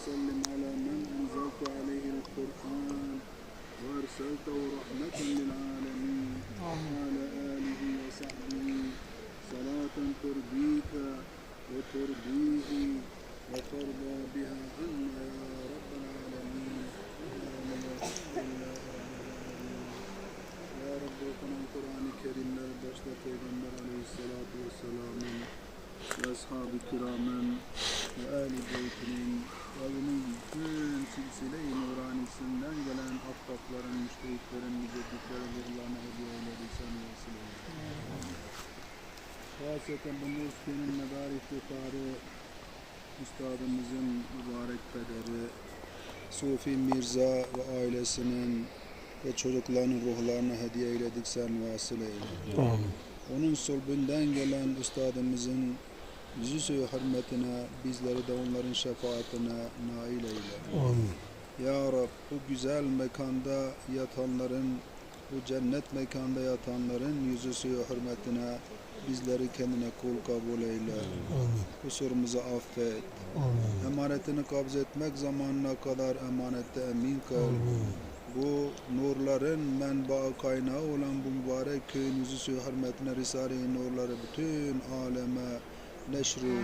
وسلم على من أنزلت عليه القرآن وأرسلته رحمة للعالمين وعلى آله وصحبه. صلاة ترضيك وترضيه وترضى بها عنا يا رب العالمين. آمين. لله رب العالمين Ya Rabbi okunan Kur'an-ı Kerimler başta Peygamber Aleyhisselatü Vesselam'ın ve Ehl-i Beyt'inin ve bunun bütün silsile-i nuranisinden gelen affakların, müştehitlerin, mücedditlerin ruhlarına hediye eyledik sen vesileyle. Hasreten bu Mursi'nin medar iftiharı Üstadımızın mübarek pederi Sufi Mirza ve ailesinin ve çocuklarının ruhlarına hediye eyledik sen vasileyle. Amin. Onun sulbünden gelen üstadımızın suyu hürmetine bizleri de onların şefaatine nail eyle. Amin. Ya Rab bu güzel mekanda yatanların, bu cennet mekanda yatanların yüzü suyu hürmetine bizleri kendine kul kabul eyle. Amin. Kusurumuzu affet. Amin. Emanetini kabz etmek zamanına kadar emanette emin kıl. Amin. Bu nurların menba kaynağı olan bu mübarek köyün yüzü suyu hürmetine Risale-i Nurları bütün aleme neşri,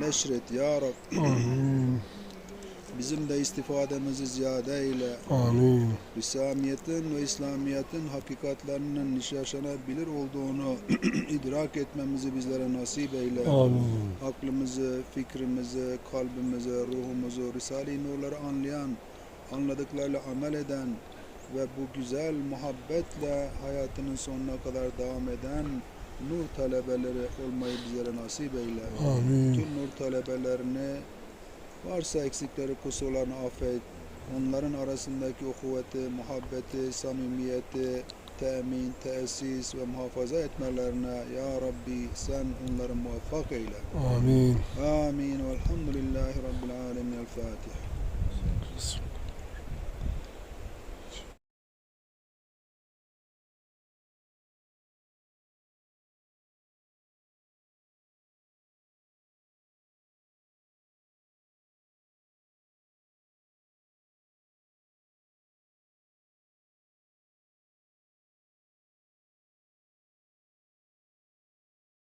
neşret ya Rab. Amin. Bizim de istifademizi ziyade eyle. Amin. İslamiyetin ve İslamiyetin hakikatlerinin yaşanabilir olduğunu idrak etmemizi bizlere nasip eyle. Amin. Aklımızı, fikrimizi, kalbimizi, ruhumuzu, Risale-i Nurları anlayan, anladıklarıyla amel eden ve bu güzel muhabbetle hayatının sonuna kadar devam eden nur talebeleri olmayı bizlere nasip eyle. Amin. Tüm nur talebelerini varsa eksikleri, kusurlarını affet. Onların arasındaki o kuvveti, muhabbeti, samimiyeti, temin, tesis ve muhafaza etmelerine Ya Rabbi sen onları muvaffak eyle. Amin. Amin. Velhamdülillahi Rabbil alemin. El Fatiha.